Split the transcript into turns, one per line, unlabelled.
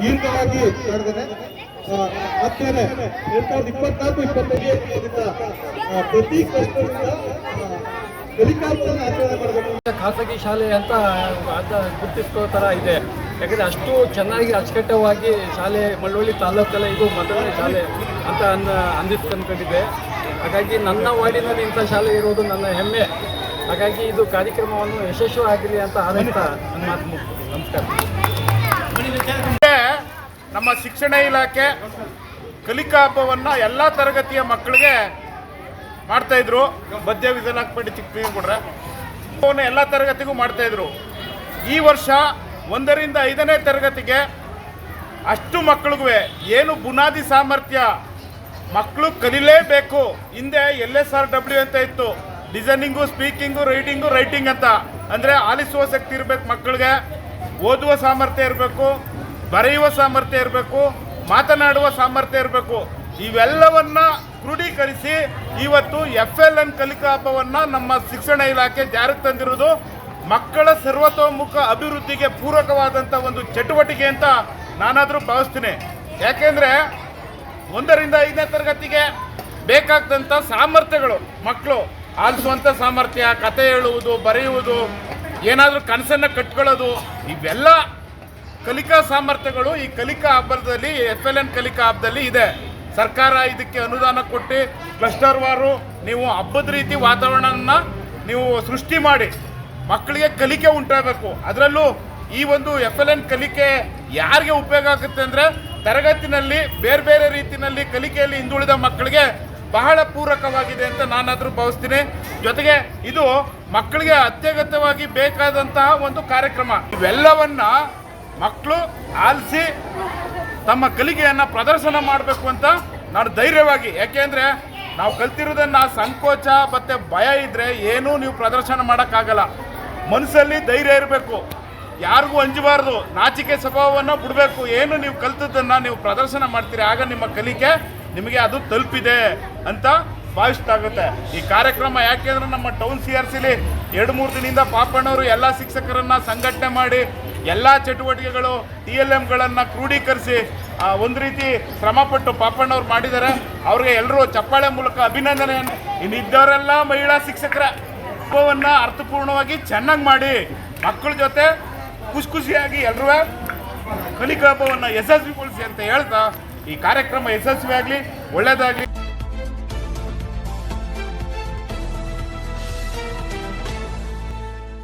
ದೀರ್ಘವಾಗಿ ಮತ್ತೇನೆ, ಎರಡ್ ಸಾವಿರದ ಇಪ್ಪತ್ನಾಲ್ಕು ಇಪ್ಪತ್ತೈದರಿಂದ ಪ್ರತಿ ಕಷ್ಟದಿಂದ
ಖಾಸಗಿ ಶಾಲೆ ಅಂತ ಗುರುತಿಸ್ಕೋ ಥರ ಇದೆ. ಯಾಕಂದರೆ ಅಷ್ಟು ಚೆನ್ನಾಗಿ ಅಚ್ಚುಕಟ್ಟವಾಗಿ ಶಾಲೆ ಮಳ್ಳೊಳ್ಳಿ ತಾಲೂಕಲ್ಲೇ ಇದು ಮೊದಲನೇ ಶಾಲೆ ಅಂತ ಅನ್ನ ಅಂದಿಸ್ಕೊಂಡ್ಕೊಂಡಿದೆ ಹಾಗಾಗಿ ನನ್ನ ವಾರ್ಡಿನಲ್ಲಿ ಇಂಥ ಶಾಲೆ ಇರೋದು ನನ್ನ ಹೆಮ್ಮೆ. ಹಾಗಾಗಿ ಇದು ಕಾರ್ಯಕ್ರಮವನ್ನು ಯಶಸ್ವಿ ಆಗಲಿ ಅಂತ ಆದಂತ ನಮಸ್ಕಾರ.
ನಮ್ಮ ಶಿಕ್ಷಣ ಇಲಾಖೆ ಕಲಿಕಾ ಹಬ್ಬವನ್ನು ಎಲ್ಲ ತರಗತಿಯ ಮಕ್ಕಳಿಗೆ ಮಾಡ್ತಾ ಇದ್ರು. ಮಧ್ಯ ವಿಧಾನಪಡಿ ಚಿಕ್ಕ ಕೊಡ್ರೆ ಹಬ್ಬವನ್ನು ಎಲ್ಲ ತರಗತಿಗೂ ಮಾಡ್ತಾ ಇದ್ರು. ಈ ವರ್ಷ ಒಂದರಿಂದ ಐದನೇ ತರಗತಿಗೆ ಅಷ್ಟು ಮಕ್ಕಳಿಗೂ ಏನು ಬುನಾದಿ ಸಾಮರ್ಥ್ಯ ಮಕ್ಕಳು ಕಲಿಲೇಬೇಕು. ಹಿಂದೆ ಎಲ್ ಎಸ್ ಆರ್ ಡಬ್ಲ್ಯೂ ಅಂತ ಇತ್ತು. ಡಿಸೈನಿಂಗು, ಸ್ಪೀಕಿಂಗು, ರೈಟಿಂಗು, ರೈಟಿಂಗ್ ಅಂತ. ಅಂದರೆ ಆಲಿಸುವ ಶಕ್ತಿ ಇರಬೇಕು ಮಕ್ಕಳಿಗೆ, ಓದುವ ಸಾಮರ್ಥ್ಯ ಇರಬೇಕು, ಬರೆಯುವ ಸಾಮರ್ಥ್ಯ ಇರಬೇಕು, ಮಾತನಾಡುವ ಸಾಮರ್ಥ್ಯ ಇರಬೇಕು. ಇವೆಲ್ಲವನ್ನ ಕ್ರೋಢೀಕರಿಸಿ ಇವತ್ತು ಎಫ್ ಎಲ್ ಎನ್ ಕಲಿಕಾ ಹಬ್ಬವನ್ನು ನಮ್ಮ ಶಿಕ್ಷಣ ಇಲಾಖೆ ಜಾರಿಗೆ ತಂದಿರೋದು ಮಕ್ಕಳ ಸರ್ವತೋಮುಖ ಅಭಿವೃದ್ಧಿಗೆ ಪೂರಕವಾದಂಥ ಒಂದು ಚಟುವಟಿಕೆ ಅಂತ ನಾನಾದರೂ ಭಾವಿಸ್ತೀನಿ. ಯಾಕೆಂದರೆ ಒಂದರಿಂದ ಐದನೇ ತರಗತಿಗೆ ಬೇಕಾದಂಥ ಸಾಮರ್ಥ್ಯಗಳು ಮಕ್ಕಳು. ಆಲಿಸುವಂಥ ಸಾಮರ್ಥ್ಯ, ಕತೆ ಹೇಳುವುದು, ಬರೆಯುವುದು, ಏನಾದರೂ ಕನಸನ್ನು ಕಟ್ಕೊಳ್ಳೋದು, ಇವೆಲ್ಲ ಕಲಿಕಾ ಸಾಮರ್ಥ್ಯಗಳು ಈ ಕಲಿಕಾ ಹಬ್ಬದಲ್ಲಿ ಎಫ್ ಎಲ್ ಎನ್ ಕಲಿಕಾ ಹಬ್ಬದಲ್ಲಿ ಇದೆ. ಸರ್ಕಾರ ಇದಕ್ಕೆ ಅನುದಾನ ಕೊಟ್ಟು ಕ್ಲಸ್ಟರ್ ವಾರು, ನೀವು ಹಬ್ಬದ ರೀತಿ ವಾತಾವರಣವನ್ನು ನೀವು ಸೃಷ್ಟಿ ಮಾಡಿ, ಮಕ್ಕಳಿಗೆ ಕಲಿಕೆ ಉಂಟಾಗಬೇಕು. ಅದರಲ್ಲೂ ಈ ಒಂದು ಎಫ್ ಎಲ್ ಎನ್ ಕಲಿಕೆ ಯಾರಿಗೆ ಉಪಯೋಗ ಆಗುತ್ತೆ ಅಂದರೆ ತರಗತಿನಲ್ಲಿ ಬೇರೆ ಬೇರೆ ರೀತಿಯಲ್ಲಿ ಕಲಿಕೆಯಲ್ಲಿ ಹಿಂದುಳಿದ ಮಕ್ಕಳಿಗೆ ಬಹಳ ಪೂರಕವಾಗಿದೆ ಅಂತ ನಾನಾದರೂ ಭಾವಿಸ್ತೀನಿ. ಜೊತೆಗೆ ಇದು ಮಕ್ಕಳಿಗೆ ಅತ್ಯಗತ್ಯವಾಗಿ ಬೇಕಾದಂತಹ ಒಂದು ಕಾರ್ಯಕ್ರಮ. ಇವೆಲ್ಲವನ್ನ ಮಕ್ಕಳು ಆಲಿಸಿ ತಮ್ಮ ಕಲಿಕೆಯನ್ನು ಪ್ರದರ್ಶನ ಮಾಡಬೇಕು ಅಂತ ನಾನು ಧೈರ್ಯವಾಗಿ ಯಾಕೆಂದರೆ ನಾವು ಕಲ್ತಿರೋದನ್ನು ಸಂಕೋಚ ಮತ್ತು ಭಯ ಇದ್ದರೆ ಏನೂ ನೀವು ಪ್ರದರ್ಶನ ಮಾಡೋಕ್ಕಾಗಲ್ಲ. ಮನಸ್ಸಲ್ಲಿ ಧೈರ್ಯ ಇರಬೇಕು. ಯಾರಿಗೂ ಅಂಜಬಾರ್ದು. ನಾಚಿಕೆ ಸ್ವಭಾವವನ್ನು ಬಿಡಬೇಕು. ಏನು ನೀವು ಕಲ್ತದ್ದನ್ನು ನೀವು ಪ್ರದರ್ಶನ ಮಾಡ್ತೀರಿ. ಆಗ ನಿಮ್ಮ ಕಲಿಕೆ ನಿಮಗೆ ಅದು ತಲುಪಿದೆ ಅಂತ ಭಾವಿಸ್ತಾಗುತ್ತೆ ಈ ಕಾರ್ಯಕ್ರಮ ಯಾಕೆಂದ್ರೆ ನಮ್ಮ ಟೌನ್ ಸಿ ಆರ್ ಸಿಲಿ ಎರಡು ಮೂರು ದಿನದಿಂದ ಪಾಪಣ್ಣವರು ಎಲ್ಲ ಶಿಕ್ಷಕರನ್ನ ಸಂಘಟನೆ ಮಾಡಿ ಎಲ್ಲ ಚಟುವಟಿಕೆಗಳು ಟಿ ಎಲ್ ಎಮ್ಗಳನ್ನು ಕ್ರೋಢೀಕರಿಸಿ ಒಂದು ರೀತಿ ಶ್ರಮಪಟ್ಟು ಪಾಪಣ್ಣವ್ರು ಮಾಡಿದ್ದಾರೆ ಅವ್ರಿಗೆ ಎಲ್ಲರೂ ಚಪ್ಪಾಳೆ ಮೂಲಕ ಅಭಿನಂದನೆಯನ್ನು. ಇನ್ನಿದ್ದವರೆಲ್ಲ ಮಹಿಳಾ ಶಿಕ್ಷಕರ ಹಬ್ಬವನ್ನು ಅರ್ಥಪೂರ್ಣವಾಗಿ ಚೆನ್ನಾಗಿ ಮಾಡಿ ಮಕ್ಕಳ ಜೊತೆ ಖುಷಿ ಖುಷಿಯಾಗಿ ಎಲ್ಲರೂ ಕಲಿಕಾ ಹಬ್ಬವನ್ನು ಯಶಸ್ವಿಗೊಳಿಸಿ ಅಂತ ಹೇಳ್ತಾ ಈ ಕಾರ್ಯಕ್ರಮ ಯಶಸ್ವಿಯಾಗಲಿ ಒಳ್ಳೆಯದಾಗಲಿ